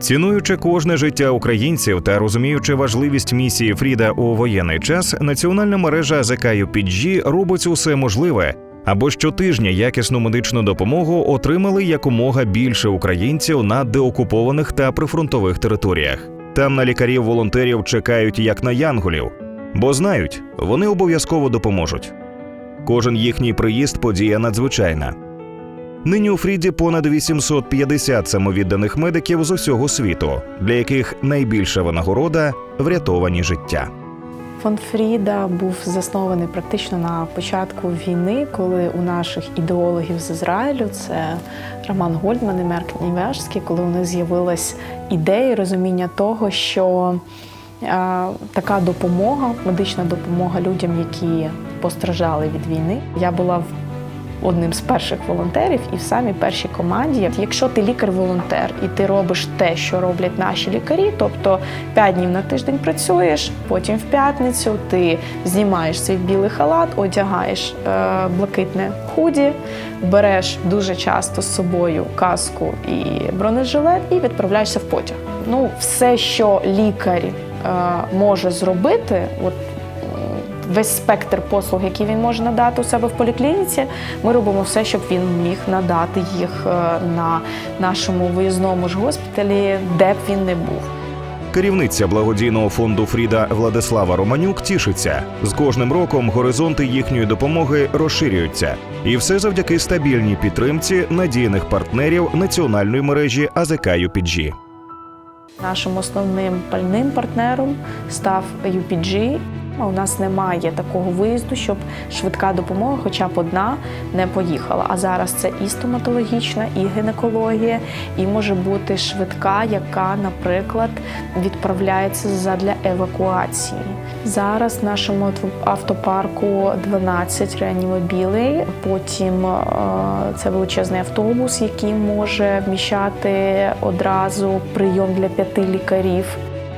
Цінуючи кожне життя українців та розуміючи важливість місії Фріда у воєнний час, національна мережа АЗК UPG робить усе можливе, аби щотижня якісну медичну допомогу отримали якомога більше українців на деокупованих та прифронтових територіях. Там на лікарів-волонтерів чекають як на янголів, бо знають, вони обов'язково допоможуть. Кожен їхній приїзд подія надзвичайна. Нині у Фріді понад 850 самовідданих медиків з усього світу, для яких найбільша винагорода врятовані життя. Фонд Фріда був заснований практично на початку війни, коли у наших ідеологів з Ізраїлю, це Роман Гольдман і Мерк Нівешський, коли у них з'явилась ідея, розуміння того, що е, така допомога, медична допомога людям, які постраждали від війни. Я була в одним з перших волонтерів і в самій першій команді. Якщо ти лікар-волонтер і ти робиш те, що роблять наші лікарі, тобто 5 днів на тиждень працюєш, потім в п'ятницю ти знімаєш свій білий халат, одягаєш е, блакитне худі, береш дуже часто з собою каску і бронежилет і відправляєшся в потяг. Ну, все, що лікар е, може зробити, от весь спектр послуг, які він може надати у себе в поліклініці, ми робимо все, щоб він міг надати їх е, на нашому виїзному ж госпіталі, де б він не був. Керівниця благодійного фонду Фріда Владислава Романюк тішиться. З кожним роком горизонти їхньої допомоги розширюються, і все завдяки стабільній підтримці надійних партнерів національної мережі АЗК UPG. Нашим основним пальним партнером став UPG. У нас немає такого виїзду, щоб швидка допомога, хоча б одна, не поїхала. А зараз це і стоматологічна, і гінекологія, і може бути швидка, яка, наприклад, відправляється задля евакуації. Зараз в нашому авто- автопарку 12 реанімобілей. Потім е, це величезний автобус, який може вміщати одразу прийом для п'яти лікарів.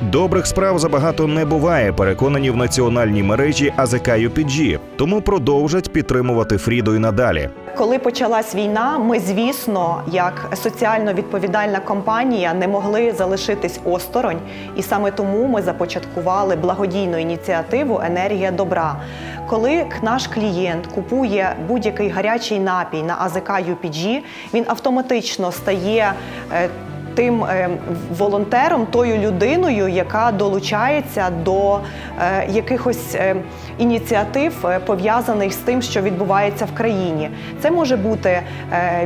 Добрих справ забагато не буває, переконані в національній мережі АЗК UPG, тому продовжать підтримувати Фріду і надалі. Коли почалась війна, ми, звісно, як соціально відповідальна компанія, не могли залишитись осторонь, і саме тому ми започаткували благодійну ініціативу Енергія добра. Коли наш клієнт купує будь-який гарячий напій на АЗК UPG, він автоматично стає. Тим е, волонтером, тою людиною, яка долучається до е, якихось е, ініціатив, пов'язаних з тим, що відбувається в країні. Це може бути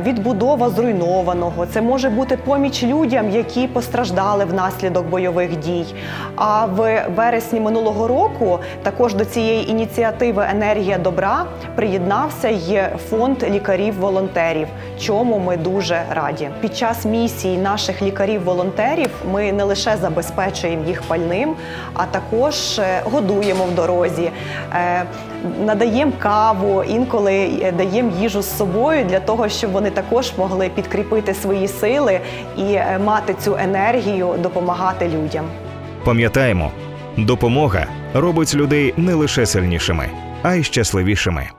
відбудова зруйнованого, це може бути поміч людям, які постраждали внаслідок бойових дій. А в вересні минулого року також до цієї ініціативи Енергія добра приєднався й фонд лікарів-волонтерів, чому ми дуже раді. Під час місії наших лікарів-волонтерів ми не лише забезпечуємо їх пальним, а також е, годуємо в дорозі, е, надаємо каву, інколи е, даємо їжу з собою для того, щоб вони також могли підкріпити свої сили і мати цю енергію допомагати людям. Пам'ятаємо, допомога робить людей не лише сильнішими, а й щасливішими.